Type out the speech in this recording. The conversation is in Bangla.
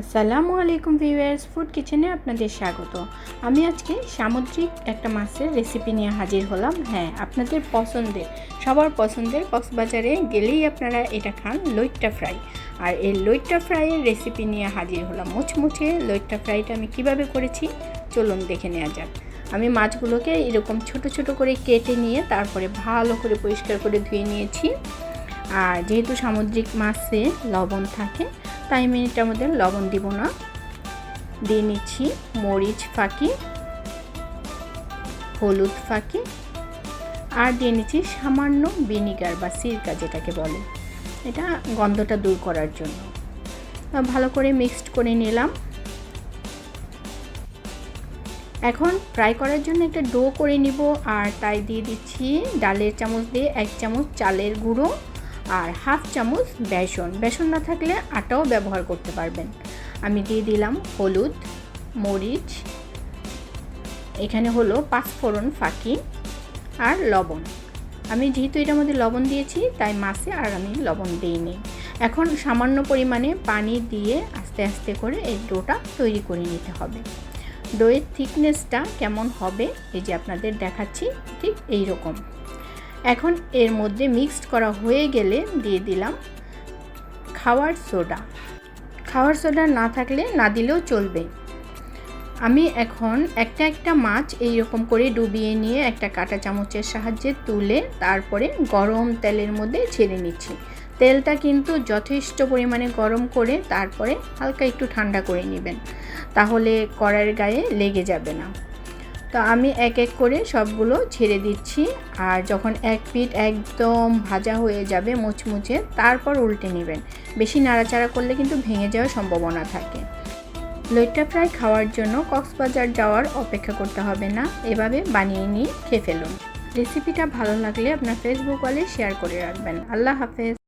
আসসালামু আলাইকুম ভিউয়ার্স ফুড কিচেনে আপনাদের স্বাগত। আমি আজকে সামুদ্রিক একটা মাছের রেসিপি নিয়ে হাজির হলাম। হ্যাঁ আপনাদের পছন্দের, সবার পছন্দের কক্সবাজারে গেলেই আপনারা এটা খান লইট্টা ফ্রাই। আর এই লইট্টা ফ্রাইয়ের রেসিপি নিয়ে হাজির হলাম মুচমুচে। লইট্টা ফ্রাইটা আমি কীভাবে করেছি চলুন দেখে নেওয়া যাক। আমি মাছগুলোকে এরকম ছোট ছোট করে কেটে নিয়ে তারপরে ভালো করে পরিষ্কার করে ধুয়ে নিয়েছি। আর যেহেতু সামুদ্রিক মাছে লবণ থাকে তাই আমি এটার মধ্যে লবণ দিব না। দিয়ে নিচ্ছি মরিচ ফাঁকি, হলুদ ফাঁকি, আর দিয়ে নিচ্ছি সামান্য ভিনিগার বা সিরকা যেটাকে বলে। এটা গন্ধটা দূর করার জন্য। ভালো করে মিক্সড করে নিলাম। এখন ফ্রাই করার জন্য একটা ডো করে নিব, আর তাই দিয়ে দিচ্ছি ডালের চামচ দিয়ে এক চামচ চালের গুঁড়ো। আর হাফ চামচ বেসন। বেসন না থাকলে আটাও ব্যবহার করতে পারবেন। আমি দিয়ে দিলাম হলুদ, মরিচ, এখানে হলো পাঁচফোড়ন ফাঁকি আর লবণ। আমি যেহেতু এটার মধ্যে লবণ দিয়েছি, তাই মাছে আর আমি লবণ দিইনি। এখন সামান্য পরিমাণে পানি দিয়ে আস্তে আস্তে করে এই ডোটা তৈরি করে নিতে হবে। ডোয়ের থিকনেসটা কেমন হবে, এই যে আপনাদের দেখাচ্ছি, ঠিক এই রকম এখন এর মধ্যে মিক্সড করা হয়ে গেলে দিয়ে দিলাম খাওয়ার সোডা খাওয়ার সোডা না থাকলে না দিলেও চলবে। আমি এখন একটা একটা মাছ এই রকম করে ডুবিয়ে নিয়ে একটা কাঁটা চামচের সাহায্যে তুলে তারপরে গরম তেলের মধ্যে ছেড়ে নিচ্ছি। তেলটা কিন্তু যথেষ্ট পরিমাণে গরম করে তারপরে হালকা একটু ঠান্ডা করে নেবেন। তাহলে কড়াইয়ের গায়ে লেগে যাবে না। তো আমি এক এক করে সবগুলো ছেড়ে দিচ্ছি। আর যখন এক পিঠ একদম ভাজা হয়ে যাবে মুচমুচে, তারপর উল্টে নেবেন। বেশি নাড়াচাড়া করলে কিন্তু ভেঙে যাওয়ার সম্ভাবনা থাকে। লইট্টা ফ্রাই খাওয়ার জন্য কক্সবাজার যাওয়ার অপেক্ষা করতে হবে না। এভাবে বানিয়ে নিয়ে খেয়ে ফেলুন। রেসিপিটা ভালো লাগলে আপনার ফেসবুক ওয়ালে শেয়ার করে রাখবেন। আল্লাহ হাফেজ।